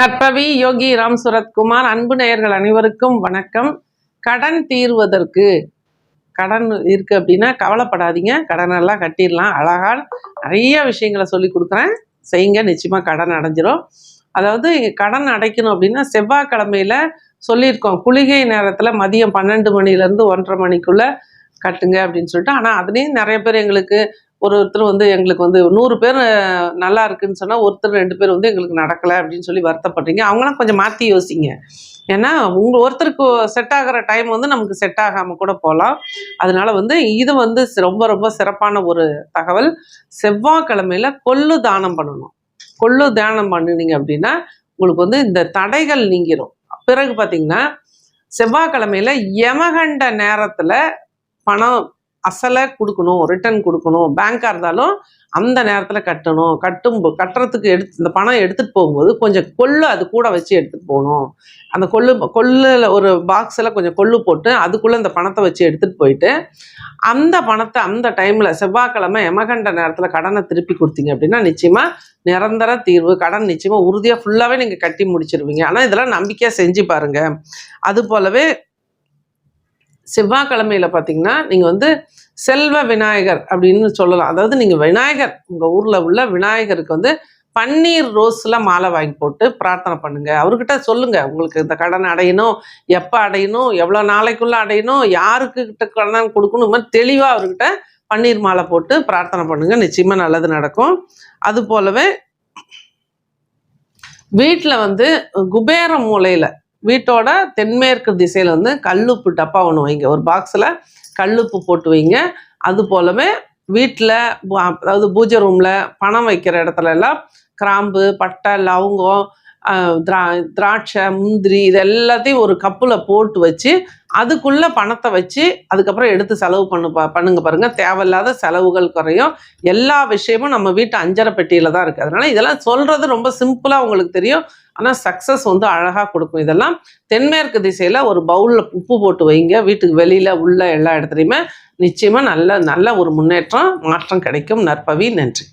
நற்பவி யோகி ராம் சுரத்குமார் அன்பு நேயர்கள் அனைவருக்கும் வணக்கம். கடன் தீர்வதற்கு கடன் இருக்கு அப்படின்னா கவலைப்படாதீங்க. கடன் எல்லாம் கட்டிடலாம். அழகா நிறைய விஷயங்களை சொல்லி கொடுக்குறேன். செய்யுங்க. நிச்சயமா கடன் அடைஞ்சிரும். அதாவது கடன் அடைக்கணும் அப்படின்னா செவ்வாய்க்கிழமையில சொல்லியிருக்கோம். குளிகை நேரத்தில் மதியம் பன்னெண்டு மணிலேருந்து ஒன்றரை மணிக்குள்ள கட்டுங்க அப்படின்னு சொல்லிட்டு. ஆனால் அதுலேயும் நிறைய பேர் எங்களுக்கு ஒரு ஒருத்தர் வந்து எங்களுக்கு வந்து நூறு பேர் நல்லா இருக்குன்னு சொன்னால் ஒருத்தர் ரெண்டு பேர் வந்து எங்களுக்கு நடக்கலை அப்படின்னு சொல்லி வருத்தப்படுறீங்க. அவங்களாம் கொஞ்சம் மாற்றி யோசிங்க. ஏன்னா உங்க ஒருத்தருக்கு செட் ஆகிற டைம் வந்து நமக்கு செட் ஆகாமல் கூட போகலாம் அதனால வந்து இது வந்து ரொம்ப ரொம்ப சிறப்பான ஒரு தகவல். செவ்வாய்க்கிழமையில் கொள்ளு தானம் பண்ணணும். கொள்ளு தானம் பண்ணினீங்க அப்படின்னா உங்களுக்கு வந்து இந்த தடைகள் நீங்கிரும். பிறகு பார்த்தீங்கன்னா செவ்வாய்க்கிழமையில யமகண்ட நேரத்தில் பணம் அசலை கொடுக்கணும் ரிட்டர்ன் கொடுக்கணும் பேங்காக இருந்தாலும் அந்த நேரத்தில் கட்டணும். கட்டும் கட்டுறதுக்கு எடுத்து இந்த பணம் எடுத்துகிட்டு போகும்போது கொஞ்சம் கொள்ளு அது கூட வச்சு எடுத்துகிட்டு போகணும். அந்த கொள்ளு கொள்ளில் ஒரு பாக்ஸில் கொஞ்சம் கொள்ளு போட்டு அதுக்குள்ளே இந்த பணத்தை வச்சு எடுத்துகிட்டு போயிட்டு அந்த பணத்தை அந்த டைமில் செவ்வாய்க்கிழமை எமகண்ட நேரத்தில் கடனை திருப்பி கொடுத்தீங்க அப்படின்னா நிச்சயமாக நிரந்தர தீர்வு கடன் நிச்சயமாக உறுதியாக ஃபுல்லாகவே நீங்கள் கட்டி முடிச்சிருவீங்க. ஆனால் இதெல்லாம் நம்பிக்கையாக செஞ்சு பாருங்கள் அது போலவே செவ்வாய்க்கிழமையில பார்த்தீங்கன்னா நீங்கள் வந்து செல்வ விநாயகர் அப்படின்னு சொல்லலாம். அதாவது நீங்கள் விநாயகர் உங்கள் ஊரில் உள்ள விநாயகருக்கு வந்து பன்னீர் ரோஸில் மாலை வாங்கி போட்டு பிரார்த்தனை பண்ணுங்கள் அவர்கிட்ட சொல்லுங்கள் உங்களுக்கு இந்த கடன் அடையணும் எப்போ அடையணும் எவ்வளோ நாளைக்குள்ளே அடையணும் யாருக்கு கிட்ட கடன் கொடுக்கணும் மாதிரி தெளிவாக அவர்கிட்ட பன்னீர் மாலை போட்டு பிரார்த்தனை பண்ணுங்கள் நிச்சயமாக நல்லது நடக்கும். அது போலவே வீட்டில் வந்து குபேர மூலையில் வீட்டோட தென்மேற்கு திசையில் வந்து கல்லுப்பு டப்பா ஒன்று வைங்க. ஒரு பாக்ஸில் கல்லுப்பு போட்டு வைங்க. அது போலவே வீட்டில் அதாவது பூஜை ரூமில் பணம் வைக்கிற இடத்துல எல்லாம் கிராம்பு பட்டை லவங்கம் திரா திராட்சை முந்திரி இது எல்லாத்தையும் ஒரு கப்பில் போட்டு வச்சு அதுக்குள்ளே பணத்தை வச்சு அதுக்கப்புறம் எடுத்து செலவு பண்ணு பா பண்ணுங்க பாருங்க. தேவையில்லாத செலவுகள் குறையும். எல்லா விஷயமும் நம்ம வீட்டு அஞ்சரை பெட்டியில் தான் இருக்குது அதனால இதெல்லாம் சொல்கிறது ரொம்ப சிம்பிளாக உங்களுக்கு தெரியும். ஆனால் சக்ஸஸ் வந்து அழகாக கொடுக்கும். இதெல்லாம் தென்மேற்கு திசையில் ஒரு பவுலில் உப்பு போட்டு வைங்க. வீட்டுக்கு வெளியில் உள்ள எல்லா இடத்துலையுமே நிச்சயமாக நல்ல நல்ல ஒரு முன்னேற்றம் மாற்றம் கிடைக்கும். நற்பவி நன்றி.